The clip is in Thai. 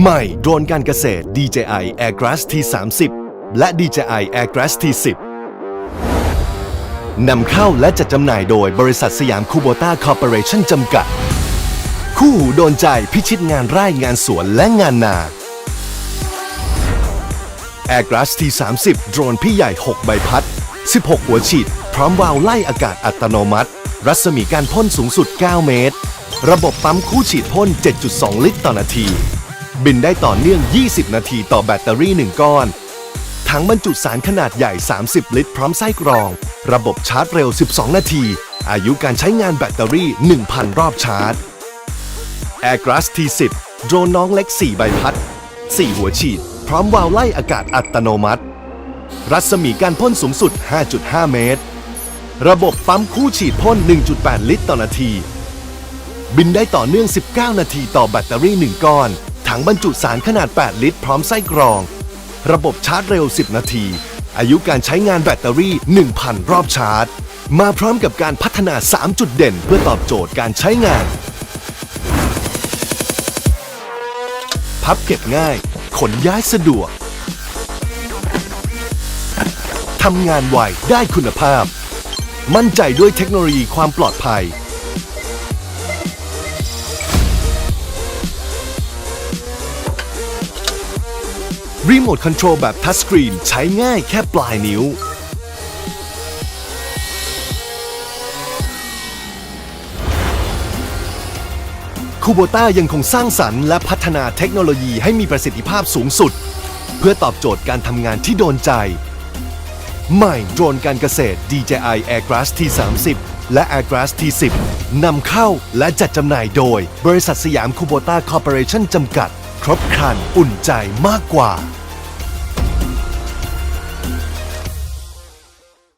ใหม่โดรนการเกษตร DJI Airgrass T30 และ DJI Airgrass T10 นำเข้าและจัดจำหน่ายโดยบริษัทสยามคูโบต้าคอร์ปอเรชั่นจำกัด คู่หูโดนใจพิชิตงานไร่งานสวนและงานนา Airgrass T30 โดรนพี่ใหญ่ 6 ใบพัด 16 หัวฉีด พร้อมวาล์วไล่อากาศอัตโนมัติ รัศมีการพ่นสูงสุด 9 เมตร ระบบปั๊มคู่ฉีดพ่น 7.2 ลิตรต่อนาที บินได้ต่อเนื่อง 20 นาทีต่อแบตเตอรี่ 1 ก้อนถังบรรจุสารขนาดใหญ่ 30 ลิตร พร้อมไส้กรอง ระบบชาร์จเร็ว 12 นาที อายุการใช้งานแบตเตอรี่ 1,000 รอบชาร์จ Airgrass T10 โดรนน้องเล็ก 4 ใบพัด 4 หัวฉีด พร้อมวาล์วไล่อากาศอัตโนมัติ รัศมีการพ่นสูงสุด 5.5 เมตร ระบบปั๊มคู่ฉีดพ่น 1.8 ลิตรต่อนาที บินได้ต่อเนื่อง 19 นาทีต่อแบตเตอรี่ 1 ก้อน ถังบรรจุสารขนาด 8 ลิตร พร้อมไส้กรอง ระบบชาร์จเร็ว 10 นาที อายุการใช้งานแบตเตอรี่ 1,000 รอบชาร์จ มาพร้อมกับการพัฒนา 3 จุดเด่น เพื่อตอบโจทย์การใช้งาน พับเก็บง่าย ขนย้ายสะดวกทำงานไวได้คุณภาพ มั่นใจด้วยเทคโนโลยีความปลอดภัย รีโมทคอนโทรลแบบทัชสกรีนใช้ง่ายแค่ปลายนิ้ว คูโบต้ายังคงสร้างสรรค์และพัฒนาเทคโนโลยีให้มีประสิทธิภาพสูงสุด เพื่อตอบโจทย์การทำงานที่โดนใจ ใหม่โดรนการเกษตร DJI Airgrass T30 และ Airgrass T10 นำเข้าและจัดจำหน่ายโดย บริษัทสยามคูโบต้าคอร์ปอเรชั่นจำกัด ครบครันอุ่นใจมากกว่า